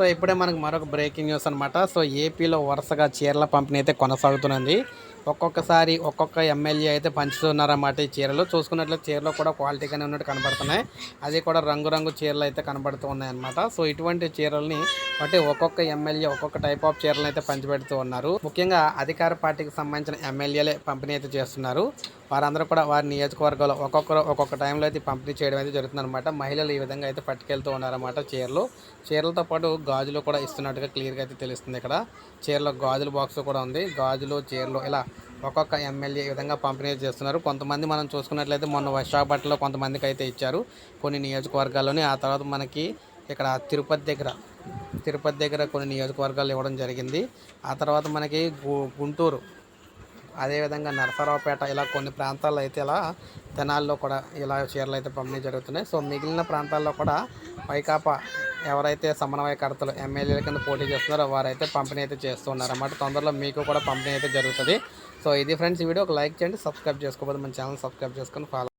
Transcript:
So ఇప్పుడే మనకు మరొక బ్రేకింగ్ న్యూస్ అనమాట సో ఏపీలో వరుసగా చీరల పంపిణీ అయితే కొనసాగుతున్నది. ఒక్కొక్కసారి ఒక్కొక్క ఎమ్మెల్యే అయితే పంచుతున్నారన్నమాట ఈ చీరలు. చూసుకున్నట్లయితే చీరలు కూడా క్వాలిటీగానే ఉన్నట్టు కనబడుతున్నాయి. అది కూడా రంగురంగు చీరలు అయితే కనబడుతూ ఉన్నాయన్నమాట. సో ఇటువంటి చీరల్ని అంటే ఒక్కొక్క ఎమ్మెల్యే ఒక్కొక్క టైప్ ఆఫ్ చీరలను అయితే పంచిపెడుతూ ఉన్నారు. ముఖ్యంగా అధికార పార్టీకి సంబంధించిన ఎమ్మెల్యేలే పంపిణీ అయితే చేస్తున్నారు. వారందరూ కూడా వారి నియోజకవర్గంలో ఒక్కొక్కరు ఒక్కొక్క టైంలో అయితే పంపిణీ చేయడం అయితే జరుగుతుందన్నమాట. మహిళలు ఈ విధంగా అయితే పట్టుకెళ్తూ ఉన్నారన్నమాట చీరలు. చీరలతో పాటు గాజులు కూడా ఇస్తున్నట్టుగా క్లియర్గా అయితే తెలుస్తుంది ఇక్కడ. చీరలో గాజుల బాక్స్ కూడా ఉంది. గాజులు చీరలు ఇలా ఒక్కొక్క ఎమ్మెల్యే ఈ విధంగా పంపిణీ చేస్తున్నారు. కొంతమంది మనం చూసుకున్నట్లయితే మొన్న విశాఖపట్నంలో కొంతమందికి అయితే ఇచ్చారు. కొన్ని నియోజకవర్గాల్లోని ఆ తర్వాత మనకి ఇక్కడ తిరుపతి దగ్గర తిరుపతి దగ్గర కొన్ని నియోజకవర్గాలు ఇవ్వడం జరిగింది. ఆ తర్వాత మనకి గు- గుంటూరు అదేవిధంగా నరసరావుపేట ఇలా కొన్ని ప్రాంతాల్లో అయితే ఇలా తెనాల్లో కూడా ఇలా చీరలు అయితే పంపిణీ జరుగుతున్నాయి. సో మిగిలిన ప్రాంతాల్లో కూడా వైకాపా ఎవరైతే సమన్వయకర్తలు ఎమ్మెల్యేల కింద పోటీ చేస్తున్నారో వారైతే పంపిణీ అయితే చేస్తున్నారు అన్నమాట తొందరలో మీకు కూడా పంపిణీ అయితే జరుగుతుంది. సో ఇది ఫ్రెండ్స్ ఈ వీడియో. ఒక లైక్ చేయండి సబ్స్క్రైబ్ చేసుకోకపోతే మన ఛానల్ సబ్స్క్రైబ్ చేసుకొని ఫాలో